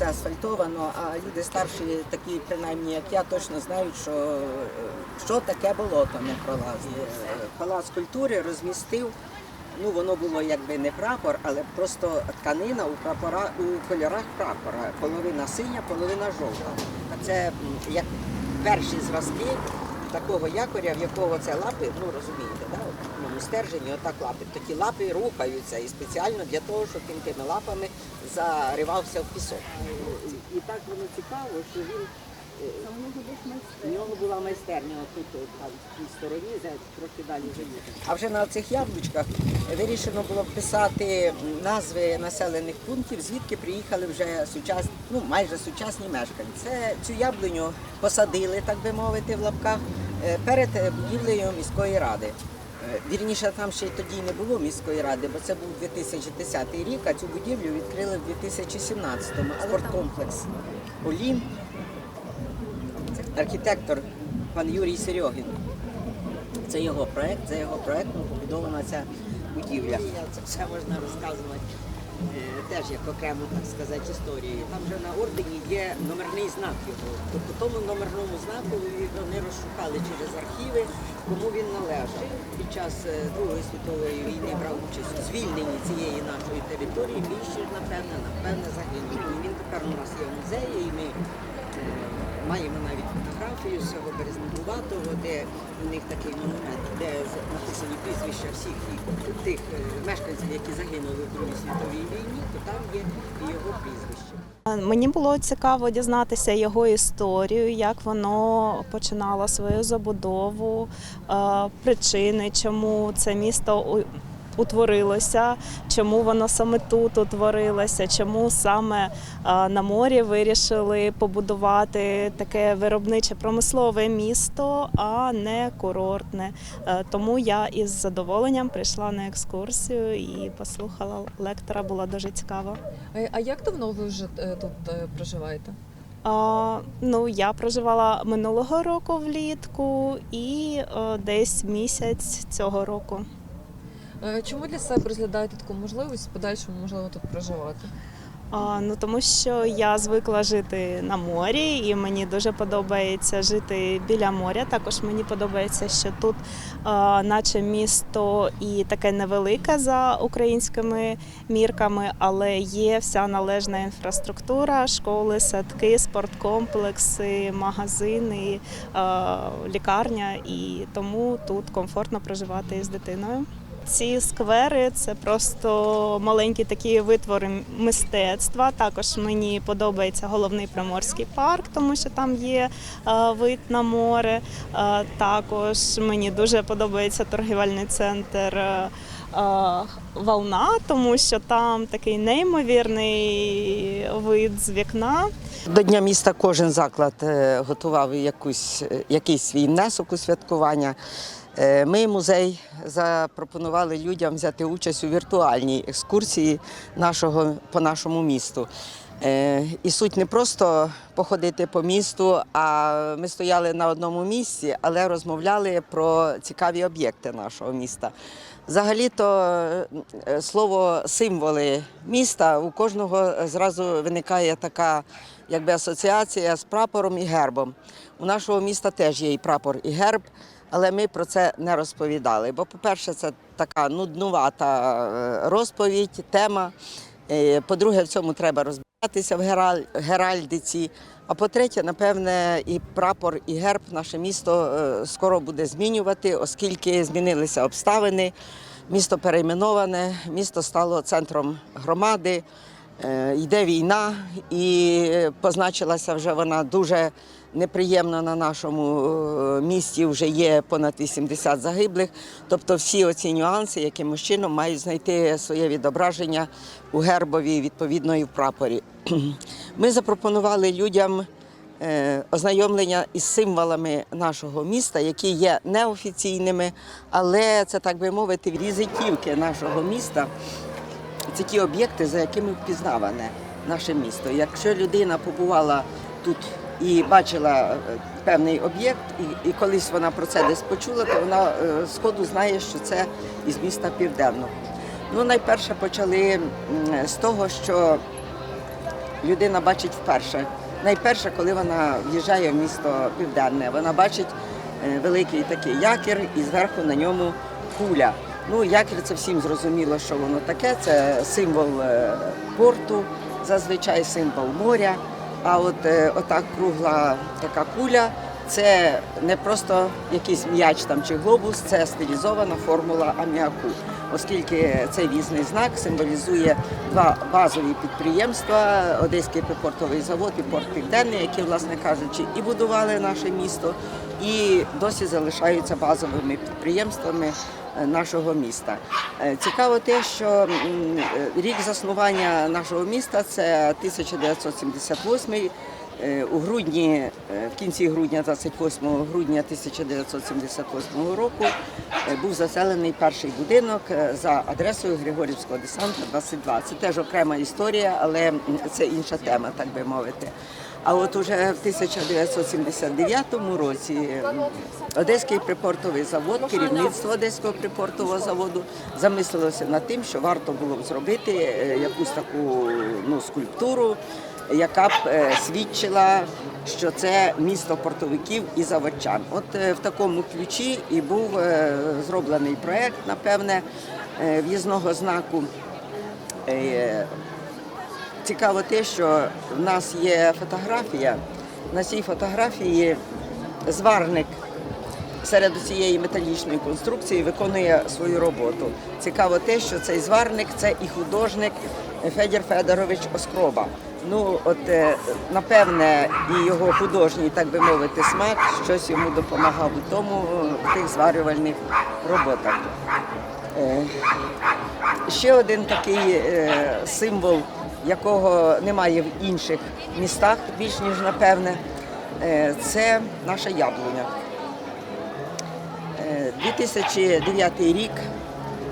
все асфальтовано, а люди старші, такі принаймні як я, точно знають, що, е, що таке болото не пролазить. Е, Палац культури розмістив. Ну, воно було якби не прапор, але просто тканина у прапора у кольорах прапора. Половина синя, половина жовта. А це як перші зразки такого якоря, в якого це лапи, ну розумієте, да? Ну, стержені, отак лапи. То ті лапи рухаються і спеціально для того, щоб він тими лапами заривався в пісок. І, так воно цікаво, що він. е, У нього була майстерня отут, там, в тій стороні, трохи далі заїхати. А вже на цих яблучках вирішено було писати назви населених пунктів, звідки приїхали вже сучасні, ну майже сучасні мешканці. Це цю яблуню посадили, так би мовити, в лапках е, перед будівлею міської ради. Е, Вірніше, там ще й тоді не було міської ради, бо це був 2010 рік, а цю будівлю відкрили в 2017-му. Спорткомплекс Олім, архітектор пан Юрій Серьогін. Це його проект, це його проектом побудована ця будівля. Це все можна розказувати теж як окремо, так сказати, історії. Там вже на ордені є номерний знак його. Тобто тому номерному знаку вони розшукали через архіви, кому він належав. Під час е, Другої світової війни брав участь у звільненні цієї нашої території. Більше, напевне, напевне, загинув. Він тепер у нас є в музеї, і ми е, Маємо навіть фотографію з цього Березнегуватого, де у них такий монумент, де написані прізвища всіх тих е, мешканців, які загинули в Другій світовій війні, то там є його прізвище. Мені було цікаво дізнатися його історію, як воно починало свою забудову, е, причини, чому це місто утворилося, чому воно саме тут утворилося, чому саме е, на морі вирішили побудувати таке виробниче промислове місто, а не курортне. Е, Тому я із задоволенням прийшла на екскурсію і послухала лектора. Було дуже цікаво. А- як давно ви вже е, тут проживаєте? А, ну, я проживала минулого року влітку і е, десь місяць цього року. Е, Чому для себе розглядаєте таку можливість подальшому можливо тут проживати? А, ну, тому що я звикла жити на морі, і мені дуже подобається жити біля моря. Також мені подобається, що тут, а, наче місто і таке невелике за українськими мірками, але є вся належна інфраструктура, школи, садки, спорткомплекси, магазини, а, лікарня, і тому тут комфортно проживати із дитиною. Ці сквери це просто маленькі такі витвори мистецтва. Також мені подобається головний приморський парк, тому що там є е, вид на море. Е, Також мені дуже подобається торгівельний центр. Е, Волна, тому що там такий неймовірний вид з вікна. До Дня міста кожен заклад е, готував якусь, е, якийсь свій внесок у святкування. Ми, музей, запропонували людям взяти участь у віртуальній екскурсії нашого, по нашому місту. І суть не просто походити по місту, а ми стояли на одному місці, але розмовляли про цікаві об'єкти нашого міста. Взагалі-то е, слово символи міста у кожного зразу виникає така якби асоціація з прапором і гербом. У нашого міста теж є і прапор, і герб, але ми про це не розповідали. Бо, по-перше, це така нуднувата е, розповідь, тема. Е, По-друге, в цьому треба розбиратися в гераль- геральдиці. А по-третє, напевне, і прапор, і герб наше місто е, скоро буде змінювати, оскільки змінилися обставини. Місто перейменоване, місто стало центром громади. Е, Йде війна, і позначилася вже вона дуже неприємно на нашому е, місті. Вже є понад 80 загиблих. Тобто всі оці нюанси якимось чином мають знайти своє відображення у гербові, відповідно і в прапорі. Ми запропонували людям е, ознайомлення із символами нашого міста, які є неофіційними, але це так би мовити, візитівки нашого міста. Це ті об'єкти, за якими впізнаване наше місто. Якщо людина побувала тут і бачила е, певний об'єкт, і, і колись вона про це десь почула, то вона е, сходу знає, що це із міста Південного. Ну, найперше почали з того, що людина бачить вперше. Найперше, коли вона в'їжджає в місто Південне, вона бачить е, великий такий якір і зверху на ньому куля. Ну, якір це всім зрозуміло, що воно таке. Це символ порту, зазвичай символ моря. А от е, отак кругла така куля це не просто якийсь м'яч там чи глобус, це стилізована формула аміаку, оскільки цей візний знак символізує два базові підприємства: Одеський припортовий завод і порт Південний, які, власне кажучи, і будували наше місто, і досі залишаються базовими підприємствами е, нашого міста. Е, Цікаво те, що е, рік заснування нашого міста це 1978 Е, У грудні, в кінці грудня, 28 грудня 1978 року, був заселений перший будинок за адресою Григорівського десанта 22. Це теж окрема історія, але це інша тема, так би мовити. А от уже в 1979 році Одеський припортовий завод, керівництво Одеського припортового заводу замислилося над тим, що варто було б зробити е, якусь таку ну, скульптуру, яка б е, свідчила, що це місто портовиків і заводчан. От е, в такому ключі і був зроблений проект, напевне, в'їзного знаку. Цікаво те, що в нас є фотографія. На цій фотографії зварник серед цієї металічної конструкції виконує свою роботу. Цікаво те, що цей зварник це і художник Федір Федорович Оскроба. Ну, от е, напевне, і його художній, так би мовити, смак щось йому допомагав у тому е, в тих зварювальних роботах. Е, Ще один такий символ, якого немає в інших містах, більш ніж напевне, е, це наша яблуня. Е, 2009 рік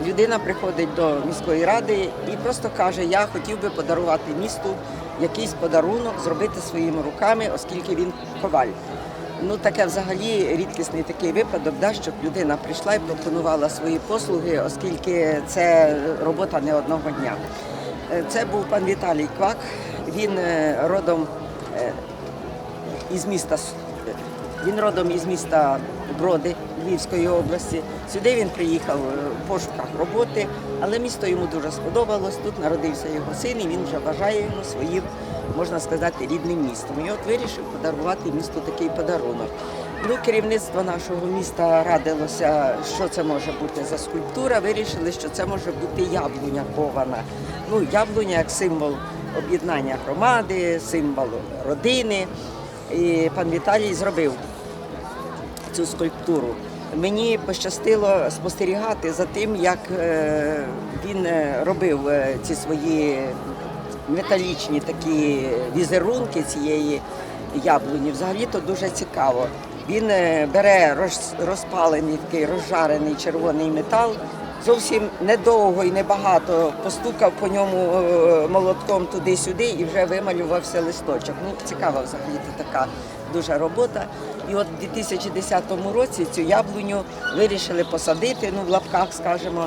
людина приходить до міської ради і просто каже, я хотів би подарувати місту якийсь подарунок, зробити своїми руками, оскільки він коваль. Ну, таке взагалі рідкісний такий випадок, да, щоб людина прийшла і пропонувала свої послуги, оскільки це робота не одного дня. Е, Це був пан Віталій Квак. Він е, родом е, із міста він родом із міста Броди Львівської області. Сюди він приїхав в пошуках роботи, але місто йому дуже сподобалось. Тут народився його син, і він вже вважає його своїм, можна сказати, рідним містом. І от вирішив подарувати місту такий подарунок. Ну, керівництво нашого міста радилося, що це може бути за скульптура. Вирішили, що це може бути яблуня кована. Ну, яблуня як символ об'єднання громади, символ родини. І пан Віталій зробив цю скульптуру. Мені пощастило спостерігати за тим, як е, він е, робив е, ці свої металічні такі візерунки цієї яблуні. Взагалі то дуже цікаво. Він е, бере роз- розпалений такий розжарений червоний метал. Зовсім недовго і небагато постукав по ньому е, молотком туди-сюди і вже вималювався листочок. Ну, цікава взагалі така дуже робота. І от у 2010 році цю яблуню вирішили посадити, ну в лапках, скажімо,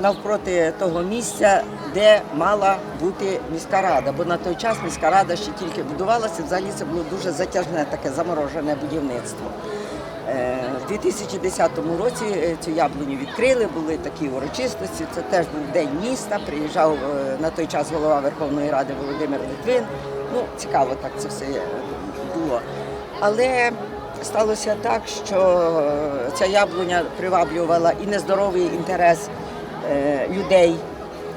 навпроти того місця, де мала бути міська рада. Бо на той час міська рада ще тільки будувалася, взагалі це було дуже затяжне таке заморожене будівництво. Е, В 2010 році е, цю яблуню відкрили, були такі урочистості. Це теж був день міста. Приїжджав е, на той час голова Верховної Ради Володимир Литвин. Ну, цікаво так це все е, було. Але сталося так, що е, ця яблуня приваблювала і нездоровий інтерес е, людей.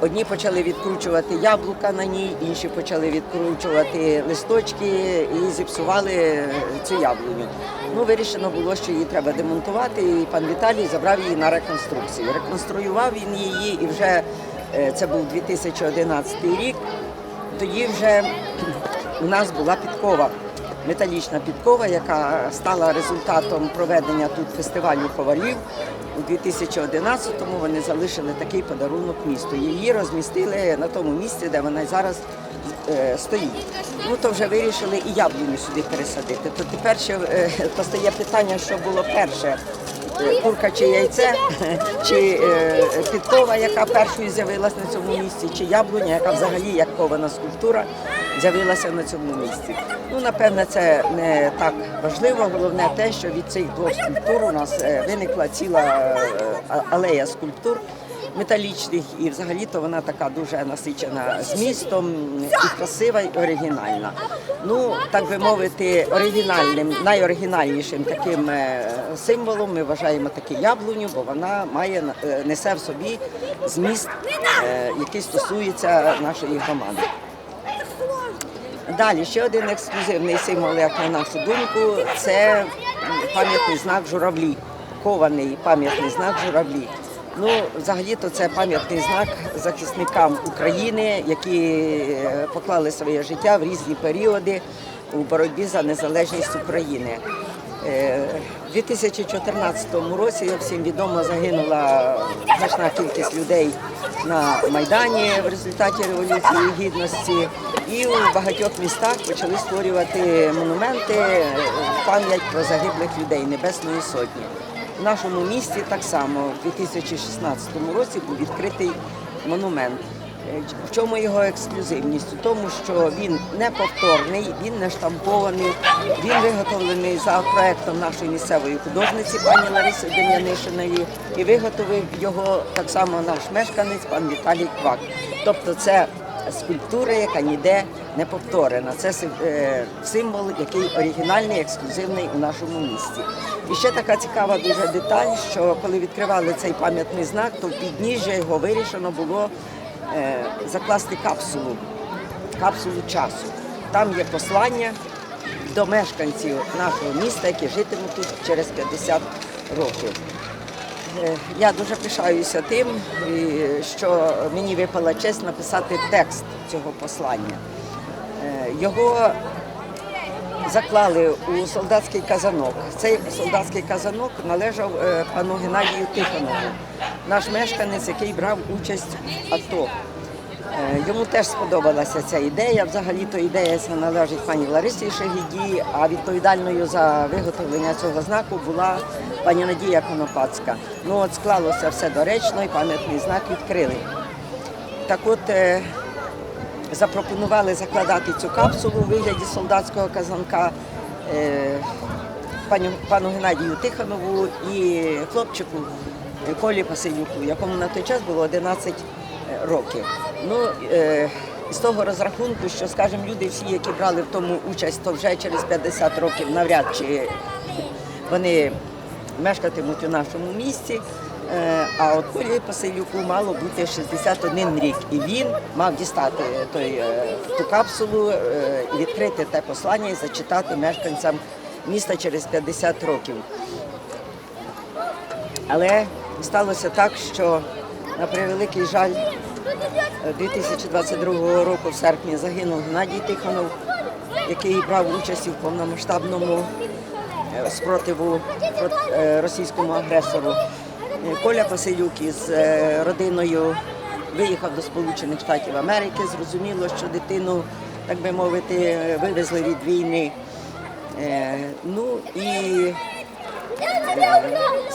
Одні почали відкручувати яблука на ній, інші почали відкручувати листочки і зіпсували е, цю яблуню. Ну, вирішено було, що її треба демонтувати, і пан Віталій забрав її на реконструкцію. Реконструював він її, і вже е, це був 2011 рік. Тоді вже у нас була підкова, металічна підкова, яка стала результатом проведення тут фестивалю ковалів. У 2011-му вони залишили такий подарунок місту. Її розмістили на тому місці, де вона зараз е, стоїть. Ну то вже вирішили і яблуню сюди пересадити. То тепер ще е, постає питання, що було перше. Е, Курка чи яйце, чи підкова, яка першою з'явилась на цьому місці, чи яблуня, яка взагалі як кована скульптура. З'явилася на цьому місці. Ну, напевне, це не так важливо. Головне те, що від цих двох скульптур у нас е, виникла ціла е, алея скульптур металічних, і взагалі-то вона така дуже насичена змістом і красива, і оригінальна. Ну, так би мовити, оригінальним, найоригінальнішим таким е, символом ми вважаємо таки яблуню, бо вона має несе в собі зміст, який стосується нашої громади. Далі ще один ексклюзивний символ, як на нашу думку, це пам'ятний знак журавлі, кований пам'ятний знак журавлі. Ну, взагалі-то це пам'ятний знак захисникам України, які е, поклали своє життя в різні періоди у боротьбі за незалежність України. Е, У 2014 році, як всім відомо, загинула значна кількість людей на Майдані в результаті Революції Гідності. І у багатьох містах почали створювати монументи е, пам'ять про загиблих людей Небесної Сотні. В нашому місті так само в 2016 році був відкритий монумент. В чому його ексклюзивність? У тому, що він неповторний, він не штампований, він виготовлений за проектом нашої місцевої художниці пані Лариси Дем'янишиної, і виготовив його так само наш мешканець, пан Віталій Квак. Тобто це скульптура, яка ніде не повторена. Це е, символ, який оригінальний, ексклюзивний у нашому місті. І ще така цікава дуже деталь, що коли відкривали цей пам'ятний знак, то в підніжжя його вирішено було закласти капсулу, капсулу часу. Там є послання до мешканців нашого міста, які житимуть тут через 50 років. Е, Я дуже пишаюся тим, що мені випала честь написати текст цього послання. Е, Його заклали у солдатський казанок. Цей солдатський казанок належав е, пану Геннадію Тихонову, наш мешканець, який брав участь в АТО. Е, Йому теж сподобалася ця ідея. Взагалі-то ідея ця належить пані Ларисі Шегіді, а відповідальною за виготовлення цього знаку була пані Надія Конопацька. Ну от склалося все доречно і пам'ятний знак відкрили. Так от е, запропонували закладати цю капсулу у вигляді солдатського казанка е, пану Геннадію Тихонову і хлопчику Колі Василюку, якому на той час було 11 років. Ну, е, з того розрахунку, що, скажімо, люди всі, які брали в тому участь, то вже через 50 років навряд чи вони мешкатимуть у нашому місті. Е, А от Колі Пасилюку мало бути 61 рік, і він мав дістати той, е, ту капсулу, е, відкрити те послання і зачитати мешканцям міста через 50 років. Але сталося так, що на превеликий жаль, е, 2022 року в серпні загинув Геннадій Тихонов, який брав участь у повномасштабному е, спротиву е, російському агресору. Е, Коля Василюк із родиною виїхав до Сполучених Штатів Америки. Зрозуміло, що дитину, так би мовити, вивезли від війни. Ну і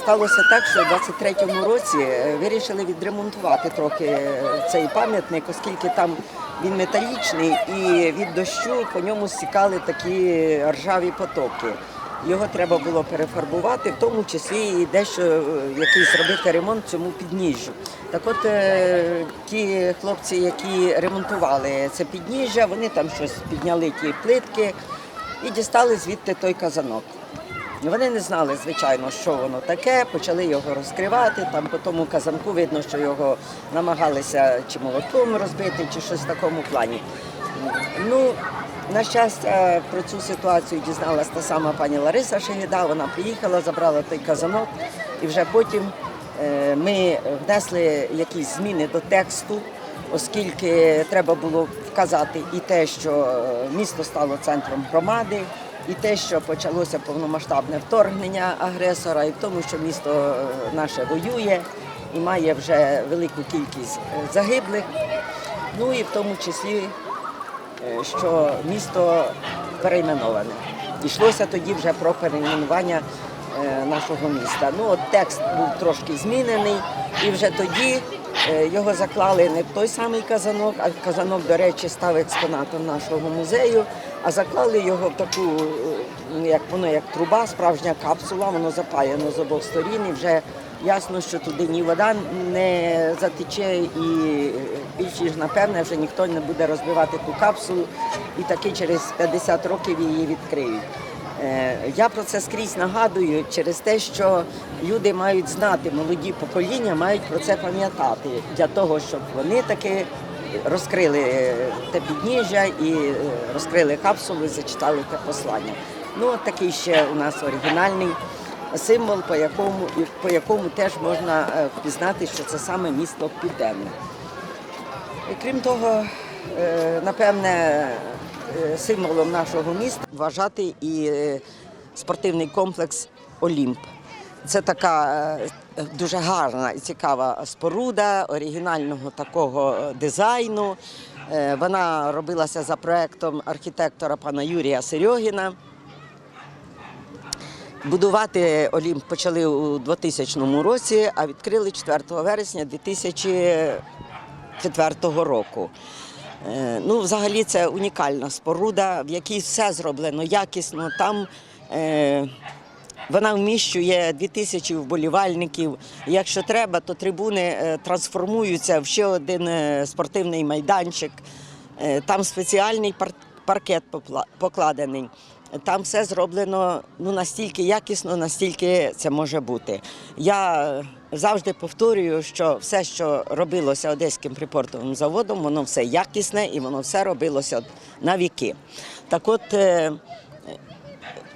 Сталося так, що в 23-му році е, вирішили відремонтувати трохи е, цей пам'ятник, оскільки там він металічний і від дощу по ньому стікали такі ржаві потоки. Його треба було перефарбувати, в тому числі і дещо е, якийсь зробити ремонт цьому підніжжю. Так от ті хлопці, які ремонтували це підніжжя, вони там щось підняли ті плитки і дістали звідти той казанок. Вони не знали, звичайно, що воно таке, почали його розкривати. Там по тому казанку видно, що його намагалися чи молотком розбити, чи щось в такому плані. Ну, на щастя, про цю ситуацію дізналась та сама пані Лариса Шегіда. Вона приїхала, забрала той казанок, і вже потім е, ми внесли якісь зміни до тексту, оскільки треба було вказати і те, що е, місто стало центром громади, і те, що почалося повномасштабне вторгнення агресора, і в тому, що місто е, наше воює і має вже велику кількість е, загиблих. Ну і в тому числі е, що місто перейменоване. Йшлося тоді вже про перейменування нашого міста. Ну, от текст був трошки змінений, і вже тоді Його заклали не в той самий казанок, а казанок, до речі, став експонатом нашого музею. А заклали його в таку, е, як воно як труба, справжня капсула, воно запаяно з обох сторін. І вже ясно, що туди ні вода не затече, і е, більш ніж напевне вже ніхто не буде розбивати ту капсулу, і таки через 50 років її відкриють. Е, Я про це скрізь нагадую через те, що люди мають знати, молоді покоління мають про це пам'ятати для того, щоб вони таки розкрили е, те підніжжя і е, розкрили капсулу і зачитали те послання. Ну, такий ще у нас оригінальний символ, по якому, по якому теж можна впізнати, що це саме місто Південне. І крім того, напевне, символом нашого міста вважати і е, спортивний комплекс Олімп. Це така е, дуже гарна і цікава споруда оригінального такого е, дизайну. Е, Вона робилася за проектом архітектора пана Юрія Серьогіна. Будувати Олімп почали у 2000 році, а відкрили 4 вересня 2004 року. Е, Ну, взагалі, це унікальна споруда, в якій все зроблено якісно. Там е, вона вміщує 2000 вболівальників. Якщо треба, то трибуни е, трансформуються в ще один е, спортивний майданчик. Там спеціальний паркет покладений. Там все зроблено ну, настільки якісно, настільки це може бути. Я завжди повторюю, що все, що робилося одеським припортовим заводом, воно все якісне і воно все робилося на віки. Так от. е,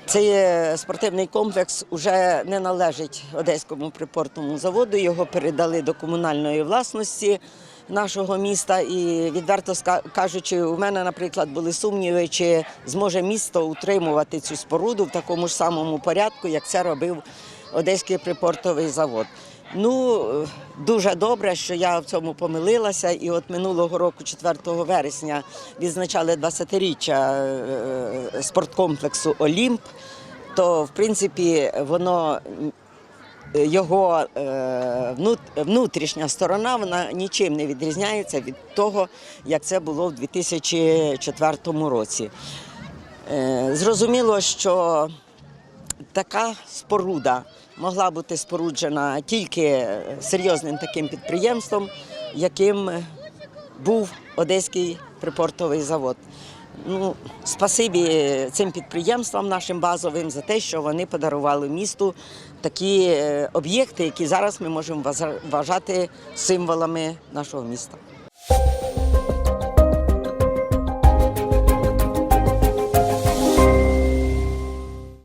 цей е, спортивний комплекс вже не належить Одеському припортному заводу. Його передали до комунальної власності нашого міста. І відверто кажучи, у мене, наприклад, були сумніви, чи зможе місто утримувати цю споруду в такому ж самому порядку, як це робив Одеський припортовий завод. Ну, е, дуже добре, що я в цьому помилилася. І от минулого року, 4 вересня, відзначали 20-річчя е, спорткомплексу Олімп. То, в принципі, воно його е, внутрішня сторона вона нічим не відрізняється від того, як це було в 2004 році. Е, Зрозуміло, що така споруда могла бути споруджена тільки серйозним таким підприємством, яким був Одеський припортовий завод. Ну, спасибі цим підприємствам нашим базовим за те, що вони подарували місту такі е, об'єкти, які зараз ми можемо вважати символами нашого міста.